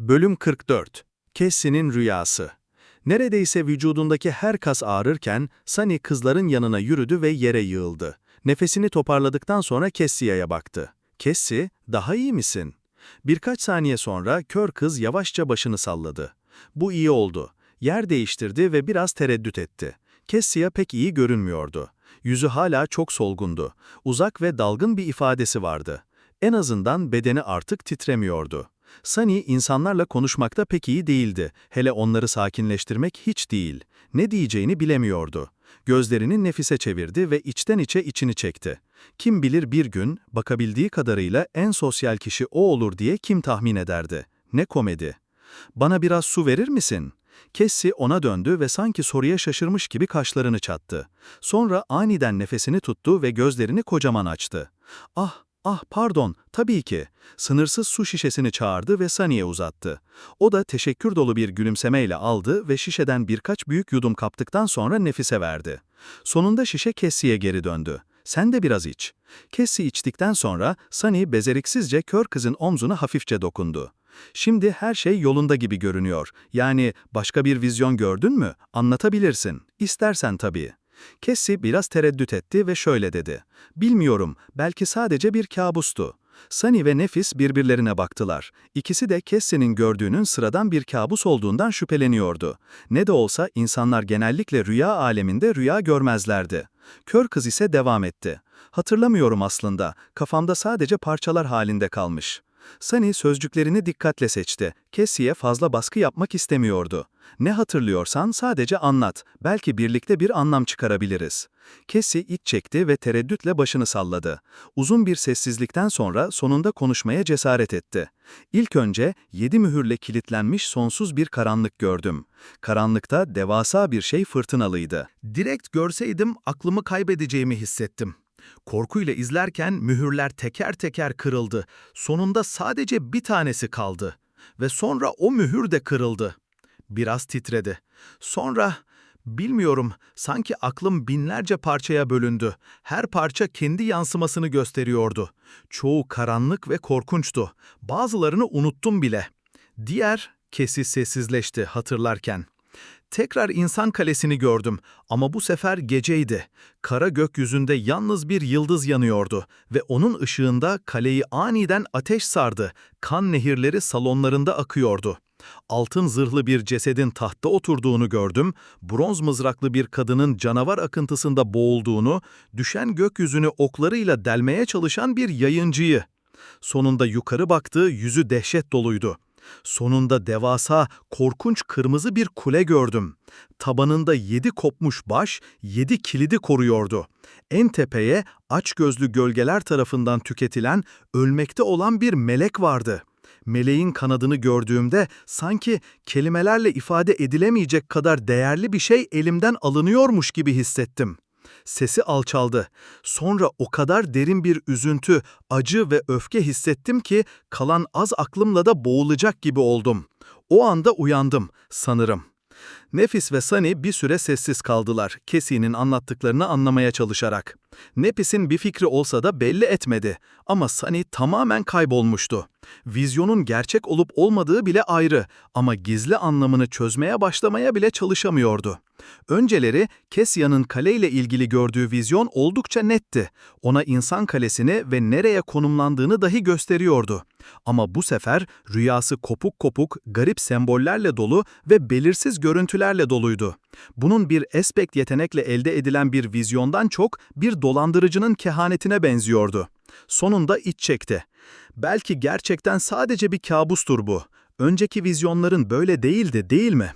Bölüm 44 Cassie'nin Rüyası Neredeyse vücudundaki her kas ağrırken Sunny kızların yanına yürüdü ve yere yığıldı. Nefesini toparladıktan sonra Cassie'ye baktı. Cassie, daha iyi misin? Birkaç saniye sonra kör kız yavaşça başını salladı. Bu iyi oldu. Yer değiştirdi ve biraz tereddüt etti. Cassie pek iyi görünmüyordu. Yüzü hala çok solgundu. Uzak ve dalgın bir ifadesi vardı. En azından bedeni artık titremiyordu. Sunny insanlarla konuşmakta pek iyi değildi. Hele onları sakinleştirmek hiç değil. Ne diyeceğini bilemiyordu. Gözlerini Nefis'e çevirdi ve içten içe içini çekti. Kim bilir bir gün, bakabildiği kadarıyla en sosyal kişi o olur diye kim tahmin ederdi. Ne komedi. Bana biraz su verir misin? Cassie ona döndü ve sanki soruya şaşırmış gibi kaşlarını çattı. Sonra aniden nefesini tuttu ve gözlerini kocaman açtı. Ah, Ah pardon, tabii ki. Sınırsız su şişesini çağırdı ve Sunny'e uzattı. O da teşekkür dolu bir gülümsemeyle aldı ve şişeden birkaç büyük yudum kaptıktan sonra Nefis'e verdi. Sonunda şişe Cassie'ye geri döndü. Sen de biraz iç. Cassie içtikten sonra Sunny bezeriksizce kör kızın omzuna hafifçe dokundu. Şimdi her şey yolunda gibi görünüyor. Yani başka bir vizyon gördün mü? Anlatabilirsin. İstersen tabii. Cassie biraz tereddüt etti ve şöyle dedi. Bilmiyorum, belki sadece bir kabustu. Sunny ve Nefis birbirlerine baktılar. İkisi de Cassie'nin gördüğünün sıradan bir kabus olduğundan şüpheleniyordu. Ne de olsa insanlar genellikle rüya aleminde rüya görmezlerdi. Kör kız ise devam etti. Hatırlamıyorum aslında, kafamda sadece parçalar halinde kalmış. Sunny sözcüklerini dikkatle seçti. Cassie'ye fazla baskı yapmak istemiyordu. Ne hatırlıyorsan sadece anlat, belki birlikte bir anlam çıkarabiliriz. Cassie iç çekti ve tereddütle başını salladı. Uzun bir sessizlikten sonra sonunda konuşmaya cesaret etti. İlk önce yedi mühürle kilitlenmiş sonsuz bir karanlık gördüm. Karanlıkta devasa bir şey fırtınalıydı. Direkt görseydim aklımı kaybedeceğimi hissettim. Korkuyla izlerken mühürler teker teker kırıldı. Sonunda sadece bir tanesi kaldı. Ve sonra o mühür de kırıldı. Biraz titredi. Sonra, bilmiyorum, sanki aklım binlerce parçaya bölündü. Her parça kendi yansımasını gösteriyordu. Çoğu karanlık ve korkunçtu. Bazılarını unuttum bile. Diğer, kesis sessizleşti hatırlarken. Tekrar insan kalesini gördüm ama bu sefer geceydi. Kara gökyüzünde yalnız bir yıldız yanıyordu ve onun ışığında kaleyi aniden ateş sardı. Kan nehirleri salonlarında akıyordu. Altın zırhlı bir cesedin tahtta oturduğunu gördüm, bronz mızraklı bir kadının canavar akıntısında boğulduğunu, düşen gökyüzünü oklarıyla delmeye çalışan bir yayıncıyı. Sonunda yukarı baktı, yüzü dehşet doluydu. Sonunda devasa, korkunç kırmızı bir kule gördüm. Tabanında yedi kopmuş baş, yedi kilidi koruyordu. En tepeye açgözlü gölgeler tarafından tüketilen, ölmekte olan bir melek vardı. Meleğin kanadını gördüğümde sanki kelimelerle ifade edilemeyecek kadar değerli bir şey elimden alınıyormuş gibi hissettim. Sesi alçaldı. Sonra o kadar derin bir üzüntü, acı ve öfke hissettim ki kalan az aklımla da boğulacak gibi oldum. O anda uyandım sanırım. Nefis ve Sunny bir süre sessiz kaldılar, Cassie'nin anlattıklarını anlamaya çalışarak. Nefis'in bir fikri olsa da belli etmedi ama Sunny tamamen kaybolmuştu. Vizyonun gerçek olup olmadığı bile ayrı ama gizli anlamını çözmeye başlamaya bile çalışamıyordu. Önceleri Kesia'nın kaleyle ilgili gördüğü vizyon oldukça netti. Ona insan kalesini ve nereye konumlandığını dahi gösteriyordu. Ama bu sefer rüyası kopuk kopuk, garip sembollerle dolu ve belirsiz görüntülerle doluydu. Bunun bir aspect yetenekle elde edilen bir vizyondan çok bir dolandırıcının kehanetine benziyordu. Sonunda iç çekti. Belki gerçekten sadece bir kabustur bu. Önceki vizyonların böyle değildi, değil mi?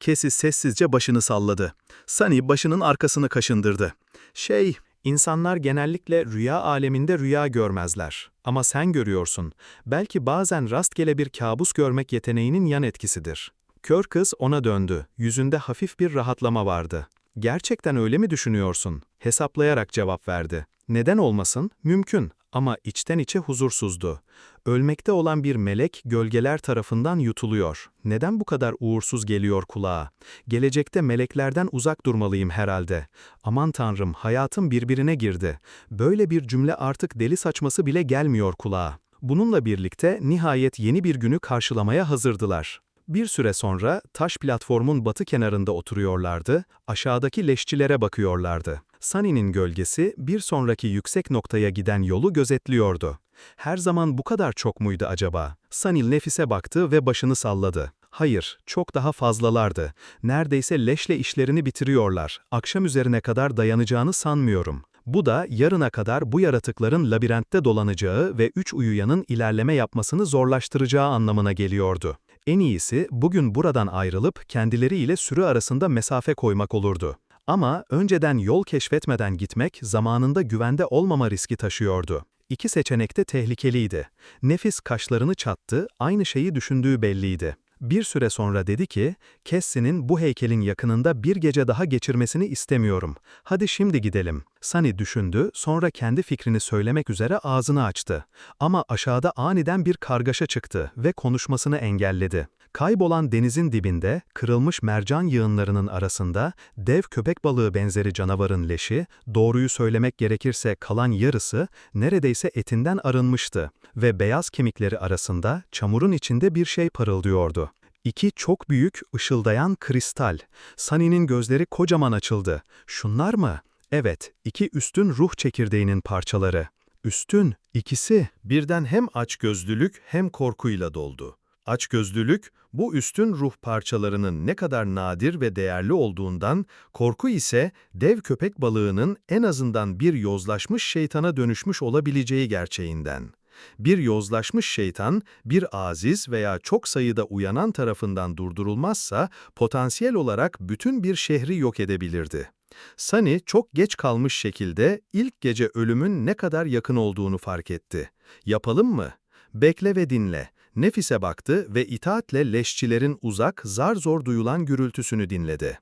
Kesi sessizce başını salladı. Sunny başının arkasını kaşındırdı. Şey, insanlar genellikle rüya aleminde rüya görmezler. Ama sen görüyorsun. Belki bazen rastgele bir kabus görmek yeteneğinin yan etkisidir. Kör kız ona döndü. Yüzünde hafif bir rahatlama vardı. Gerçekten öyle mi düşünüyorsun? Hesaplayarak cevap verdi. Neden olmasın? Mümkün ama içten içe huzursuzdu. Ölmekte olan bir melek gölgeler tarafından yutuluyor. Neden bu kadar uğursuz geliyor kulağa? Gelecekte meleklerden uzak durmalıyım herhalde. Aman tanrım hayatım birbirine girdi. Böyle bir cümle artık deli saçması bile gelmiyor kulağa. Bununla birlikte nihayet yeni bir günü karşılamaya hazırdılar. Bir süre sonra taş platformun batı kenarında oturuyorlardı, aşağıdaki leşçilere bakıyorlardı. Sunny'nin gölgesi bir sonraki yüksek noktaya giden yolu gözetliyordu. Her zaman bu kadar çok muydu acaba? Sunny nefise baktı ve başını salladı. Hayır, çok daha fazlalardı. Neredeyse leşle işlerini bitiriyorlar. Akşam üzerine kadar dayanacağını sanmıyorum. Bu da yarına kadar bu yaratıkların labirentte dolanacağı ve üç uyuyanın ilerleme yapmasını zorlaştıracağı anlamına geliyordu. En iyisi bugün buradan ayrılıp kendileriyle sürü arasında mesafe koymak olurdu. Ama önceden yol keşfetmeden gitmek zamanında güvende olmama riski taşıyordu. İki seçenek de tehlikeliydi. Nefis kaşlarını çattı, aynı şeyi düşündüğü belliydi. Bir süre sonra dedi ki, Cassie'nin bu heykelin yakınında bir gece daha geçirmesini istemiyorum. Hadi şimdi gidelim. Sunny düşündü, sonra kendi fikrini söylemek üzere ağzını açtı. Ama aşağıda aniden bir kargaşa çıktı ve konuşmasını engelledi. Kaybolan denizin dibinde, kırılmış mercan yığınlarının arasında, dev köpek balığı benzeri canavarın leşi, doğruyu söylemek gerekirse kalan yarısı, neredeyse etinden arınmıştı ve beyaz kemikleri arasında çamurun içinde bir şey parıldıyordu. İki çok büyük, ışıldayan kristal. Sunny'nin gözleri kocaman açıldı. Şunlar mı? Evet, iki üstün ruh çekirdeğinin parçaları. Üstün, ikisi. Birden hem açgözlülük hem korkuyla doldu. Açgözlülük, bu üstün ruh parçalarının ne kadar nadir ve değerli olduğundan, korku ise dev köpek balığının en azından bir yozlaşmış şeytana dönüşmüş olabileceği gerçeğinden. Bir yozlaşmış şeytan, bir aziz veya çok sayıda uyanan tarafından durdurulmazsa, potansiyel olarak bütün bir şehri yok edebilirdi. Sunny çok geç kalmış şekilde ilk gece ölümün ne kadar yakın olduğunu fark etti. Yapalım mı? Bekle ve dinle. Nefise baktı ve itaatle leşçilerin uzak, zar zor duyulan gürültüsünü dinledi.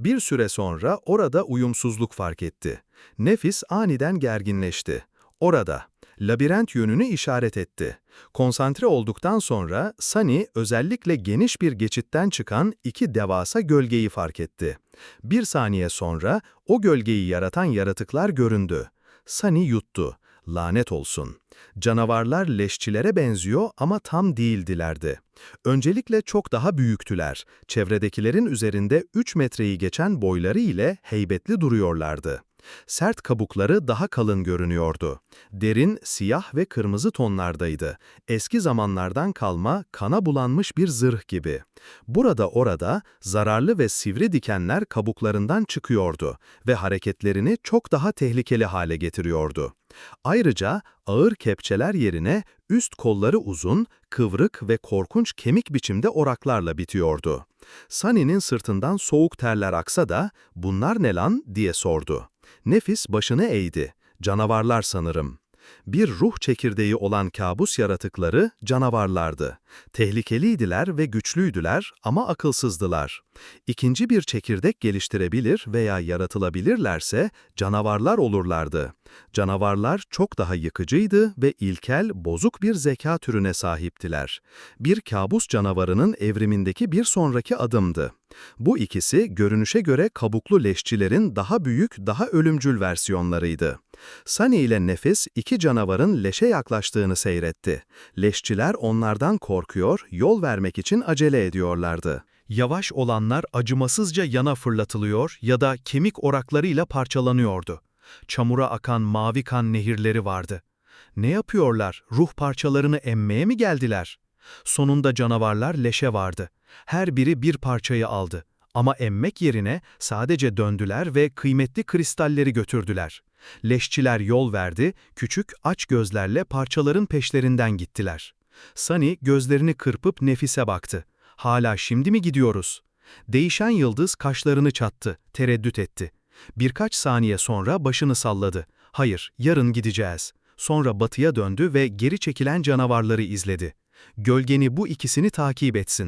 Bir süre sonra orada uyumsuzluk fark etti. Nefis aniden gerginleşti. Orada, labirent yönünü işaret etti. Konsantre olduktan sonra Sunny özellikle geniş bir geçitten çıkan iki devasa gölgeyi fark etti. Bir saniye sonra o gölgeyi yaratan yaratıklar göründü. Sunny yuttu. Lanet olsun. Canavarlar leşçilere benziyor ama tam değildilerdi. Öncelikle çok daha büyüktüler. Çevredekilerin üzerinde 3 metreyi geçen boyları ile heybetli duruyorlardı. Sert kabukları daha kalın görünüyordu. Derin, siyah ve kırmızı tonlardaydı. Eski zamanlardan kalma, kana bulanmış bir zırh gibi. Burada orada zararlı ve sivri dikenler kabuklarından çıkıyordu ve hareketlerini çok daha tehlikeli hale getiriyordu. Ayrıca ağır kepçeler yerine üst kolları uzun, kıvrık ve korkunç kemik biçimde oraklarla bitiyordu. Sunny'nin sırtından soğuk terler aksa da bunlar ne lan diye sordu. Nefis başını eğdi. Canavarlar sanırım. Bir ruh çekirdeği olan kabus yaratıkları canavarlardı. Tehlikeliydiler ve güçlüydüler ama akılsızdılar. İkinci bir çekirdek geliştirebilir veya yaratılabilirlerse canavarlar olurlardı. Canavarlar çok daha yıkıcıydı ve ilkel, bozuk bir zeka türüne sahiptiler. Bir kabus canavarının evrimindeki bir sonraki adımdı. Bu ikisi görünüşe göre kabuklu leşçilerin daha büyük, daha ölümcül versiyonlarıydı. Sunny ile Nefis iki canavarın leşe yaklaştığını seyretti. Leşçiler onlardan korkuyor, yol vermek için acele ediyorlardı. Yavaş olanlar acımasızca yana fırlatılıyor ya da kemik oraklarıyla parçalanıyordu. Çamura akan mavi kan nehirleri vardı. Ne yapıyorlar? Ruh parçalarını emmeye mi geldiler? Sonunda canavarlar leşe vardı. Her biri bir parçayı aldı. Ama emmek yerine sadece döndüler ve kıymetli kristalleri götürdüler. Leşçiler yol verdi, küçük aç gözlerle parçaların peşlerinden gittiler. Sunny gözlerini kırpıp Nefis'e baktı. Hala şimdi mi gidiyoruz? Değişen yıldız kaşlarını çattı, tereddüt etti. Birkaç saniye sonra başını salladı. Hayır, yarın gideceğiz. Sonra batıya döndü ve geri çekilen canavarları izledi. Gölgeni bu ikisini takip etsin.